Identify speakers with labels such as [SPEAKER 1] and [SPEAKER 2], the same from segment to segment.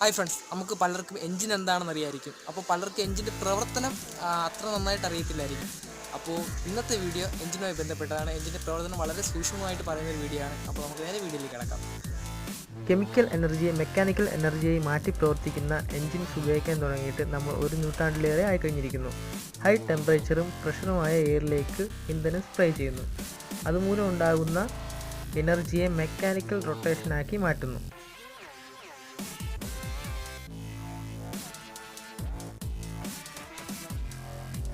[SPEAKER 1] Hi friends നമുക്ക് പലർക്കും engine എന്താണെന്ന് അറിയായിരിക്കും. അപ്പോൾ പലർക്കും എഞ്ചിന്റെ പ്രവർത്തനം അത്ര നന്നായിട്ട് അറിയത്തില്ലായിരിക്കും. അപ്പോൾ ഇന്നത്തെ വീഡിയോ എഞ്ചിനുമായി ബന്ധപ്പെട്ടതാണ്. എഞ്ചിന്റെ പ്രവർത്തനം വളരെ സൂക്ഷ്മമായിട്ട് പറയുന്ന ഒരു വീഡിയോ ആണ്. അപ്പോൾ നമുക്ക് നേരെ വീഡിയോയിലേക്ക് കിടക്കാം.
[SPEAKER 2] കെമിക്കൽ എനർജിയെ മെക്കാനിക്കൽ എനർജിയായി മാറ്റി പ്രവർത്തിക്കുന്ന എൻജിൻസ് ഉപയോഗിക്കാൻ തുടങ്ങിയിട്ട് നമ്മൾ ഒരു നൂറ്റാണ്ടിലേറെ ആയി കഴിഞ്ഞിരിക്കുന്നു. ഹൈ ടെമ്പറേച്ചറും പ്രഷറുമായ എയറിലേക്ക് ഇന്ധനം സ്പ്രേ ചെയ്യുന്നു. അതുമൂലം ഉണ്ടാകുന്ന എനർജിയെ മെക്കാനിക്കൽ റൊട്ടേഷനാക്കി മാറ്റുന്നു.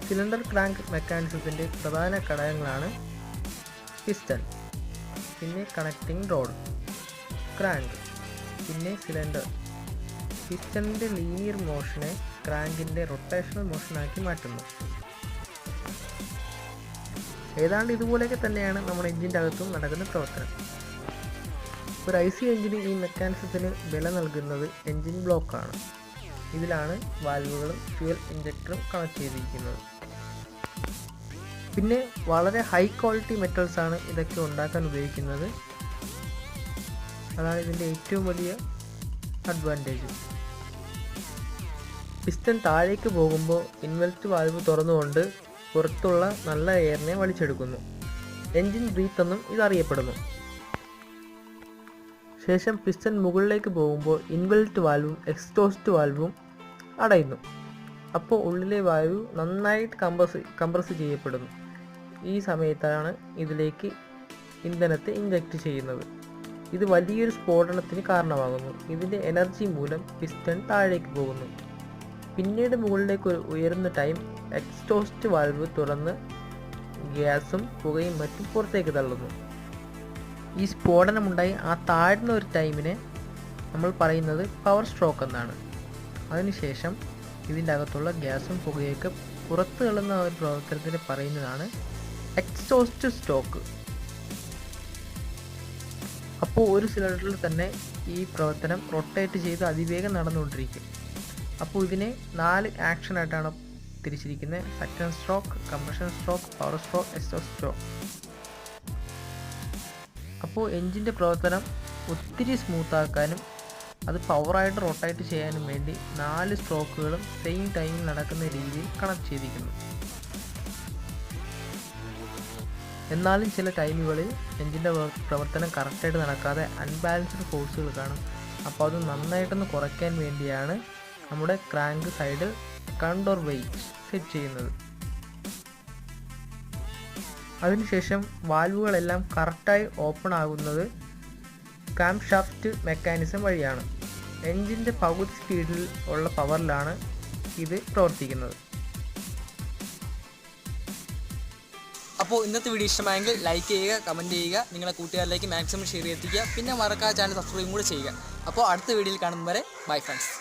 [SPEAKER 2] സിലിണ്ടർ ക്രാങ്ക് മെക്കാനിസത്തിന്റെ പ്രധാന ഘടകങ്ങളാണ് പിസ്റ്റൺ പിന്നെ കണക്റ്റിംഗ് റോഡ് ക്രാങ്ക് പിന്നെ സിലിണ്ടർ. പിസ്റ്റണിന്റെ ലീനിയർ മോഷനെ ക്രാങ്കിന്റെ റൊട്ടേഷണൽ മോഷനാക്കി മാറ്റുന്നു. ഏതാണ്ട് ഇതുപോലെയൊക്കെ തന്നെയാണ് നമ്മുടെ എഞ്ചിന്റെ അകത്തും നടക്കുന്ന പ്രവർത്തനം. ഒരു ഐ സി എഞ്ചിന് ഈ മെക്കാനിസത്തിന് വില നൽകുന്നത് എഞ്ചിൻ ബ്ലോക്കാണ്. ഇതിലാണ് വാൽവുകളും ഫ്യൂൽ ഇഞ്ചക്ടറും കണക്ട് ചെയ്തിരിക്കുന്നത്. പിന്നെ വളരെ ഹൈ ക്വാളിറ്റി മെറ്റൽസ് ആണ് ഇതൊക്കെ ഉണ്ടാക്കാൻ ഉപയോഗിക്കുന്നത്. അതാണ് ഇതിന്റെ ഏറ്റവും വലിയ അഡ്വാന്റേജ് പിസ്റ്റൺ താഴേക്ക് പോകുമ്പോൾ ഇൻവെൽറ്റ് വാൽവ് തുറന്നുകൊണ്ട് പുറത്തുള്ള നല്ല എയറിനെ വലിച്ചെടുക്കുന്നു. എൻജിൻ ബ്രീത്ത് എന്നും ഇതറിയപ്പെടുന്നു ശേഷം പിസ്റ്റൺ മുകളിലേക്ക് പോകുമ്പോൾ ഇൻവെൽറ്റ് വാൽവും എക്സ്റ്റോസ്റ്റ് വാൽവും അടയുന്നു. അപ്പോൾ ഉള്ളിലെ വായു നന്നായിട്ട് കംപ്രസ് കംപ്രസ് ചെയ്യപ്പെടുന്നു. ഈ സമയത്താണ് ഇതിലേക്ക് ഇന്ധനത്തെ ഇഞ്ചക്ട് ചെയ്യുന്നത്. ഇത് വലിയൊരു സ്ഫോടനത്തിന് കാരണമാകുന്നു. ഇതിന്റെ എനർജി മൂലം പിസ്റ്റൺ താഴേക്ക് പോകുന്നു. പിന്നീട് മുകളിലേക്ക് ഉയരുന്ന ടൈം എക്സ്റ്റോസ്റ്റ് വാൽവ് തുറന്ന് ഗ്യാസും പുകയും മറ്റും പുറത്തേക്ക് തള്ളുന്നു. ഈ സ്ഫോടനമുണ്ടായി ആ താഴ്ന്ന ഒരു ടൈമിനെ നമ്മൾ പറയുന്നത് പവർ സ്ട്രോക്ക് എന്നാണ്. അതിനുശേഷം ഇതിന്റെ അകത്തുള്ള ഗ്യാസും പുകയൊക്കെ പുറത്ത് തള്ളുന്ന ഒരു പ്രവർത്തനത്തിന് പറയുന്നതാണ് എക്സ്റ്റോസ്റ്റ് സ്റ്റോക്ക് അപ്പോൾ ഒരു സിലിണ്ടറിൽ തന്നെ ഈ പ്രവർത്തനം റൊട്ടേറ്റ് ചെയ്ത് അതിവേഗം നടന്നുകൊണ്ടിരിക്കും. അപ്പോൾ ഇതിനെ നാല് ആക്ഷനായിട്ടാണ് തിരിച്ചിരിക്കുന്നത്. Second stroke compression stroke power stroke exhaust stroke അപ്പോൾ എൻജിന്റെ പ്രവർത്തനം ഒത്തിരി സ്മൂത്താക്കാനും അത് പവറായിട്ട് റൊട്ടേറ്റ് ചെയ്യാനും വേണ്ടി നാല് സ്ട്രോക്കുകളും സെയിം ടൈമിൽ നടക്കുന്ന രീതിയിൽ കണക്ട് ചെയ്തിരിക്കുന്നു. എന്നാലും ചില ടൈമുകളിൽ എൻജിന്റെ പ്രവർത്തനം കറക്റ്റായിട്ട് നടക്കാതെ അൺബാലൻസ്ഡ് ഫോഴ്സുകൾ കാണും. അപ്പോൾ അത് നന്നായിട്ടൊന്ന് കുറയ്ക്കാൻ വേണ്ടിയാണ് നമ്മുടെ ക്രാങ്ക് സൈഡിൽ കണ്ടോർ വെയിറ്റ് സെറ്റ് ചെയ്യുന്നത്. അതിനുശേഷം വാൽവുകളെല്ലാം കറക്റ്റായി ഓപ്പൺ ആകുന്നത് ക്രാം ഷാഫ്റ്റ് മെക്കാനിസം വഴിയാണ് എൻജിന്റെ പകുതി സ്പീഡിൽ ഉള്ള പവറിലാണ് ഇത് പ്രവർത്തിക്കുന്നത്.
[SPEAKER 1] അപ്പോൾ ഇന്നത്തെ വീഡിയോ ഇഷ്ടമായെങ്കിൽ ലൈക്ക് ചെയ്യുക കമന്റ് ചെയ്യുക നിങ്ങളുടെ കൂട്ടുകാരിലേക്ക് മാക്സിമം ഷെയർ എത്തിക്കുക. പിന്നെ മറക്കാതെ ചാനൽ സബ്സ്ക്രൈബും കൂടെ ചെയ്യുക. അപ്പോൾ അടുത്ത വീഡിയോയിൽ കാണുന്നവരെ ബൈ ഫ്രണ്ട്സ്